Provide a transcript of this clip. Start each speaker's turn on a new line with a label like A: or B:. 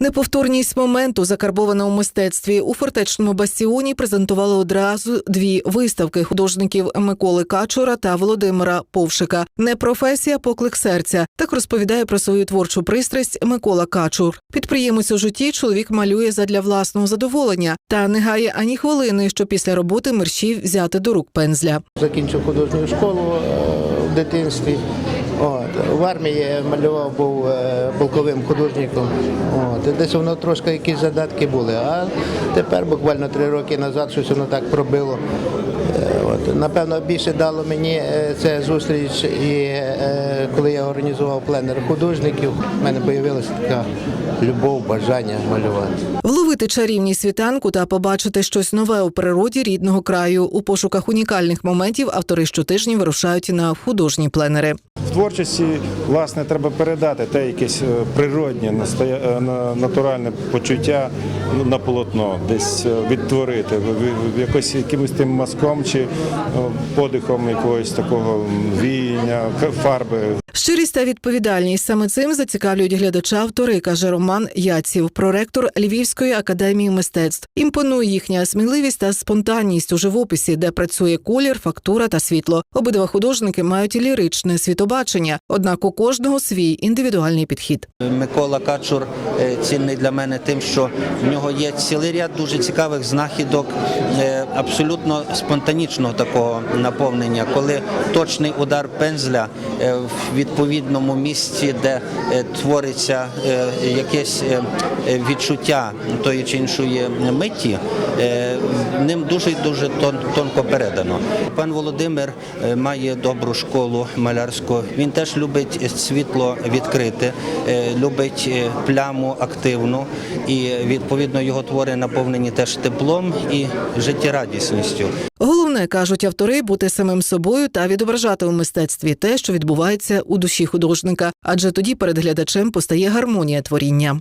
A: Неповторність моменту закарбована у мистецтві. У фортечному бастіоні презентували одразу дві виставки художників Миколи Качура та Володимира Повшика. Не професія, поклик серця. Так розповідає про свою творчу пристрасть Микола Качур. Підприємець у житті чоловік малює задля власного задоволення та не гає ані хвилини, що після роботи мерщів взяти до рук пензля.
B: Закінчив художню школу е, в дитинстві. От. В армії малював, був е, полковим художником. От. Десь воно трошки якісь задатки були. А тепер буквально три роки назад щось воно так пробило. Е, От. Напевно, більше дало мені е, це зустріч, і коли я організував пленер художників, в мене з'явилася така любов, бажання малювати.
A: Вловити чарівні світанку та побачити щось нове у природі рідного краю. У пошуках унікальних моментів автори щотижні вирушають на художні пленери.
C: В творчості власне треба передати те якесь е, природнє, е, на- натуральне почуття ну, на полотно, десь е, відтворити якось якимось тим мазком чи подихом якогось такого віяння, фарби.
A: Щирість та відповідальність саме цим зацікавлюють глядача автори, каже Роман Яців, проректор Львівської академії мистецтв. Імпонує їхня сміливість та спонтанність у живописі, де працює колір, фактура та світло. Обидва художники мають ліричне світобачення, однак у кожного свій індивідуальний підхід.
D: Микола Качур е, цінний для мене тим, що в нього є цілий ряд дуже цікавих знахідок, е, абсолютно спонтанічного такого наповнення, коли точний удар пензля е, в відповідному місці, де е, твориться е, якесь е, відчуття тої чи іншої миті, ним дуже дуже тонко передано. Пан Володимир має добру школу малярську. Він теж любить світло відкрите, любить пляму активну, і відповідно його твори наповнені теж теплом і життєрадісністю.
A: Головне кажуть автори бути самим собою та відображати у мистецтві те, що відбувається у душі художника, адже тоді перед глядачем постає гармонія творіння.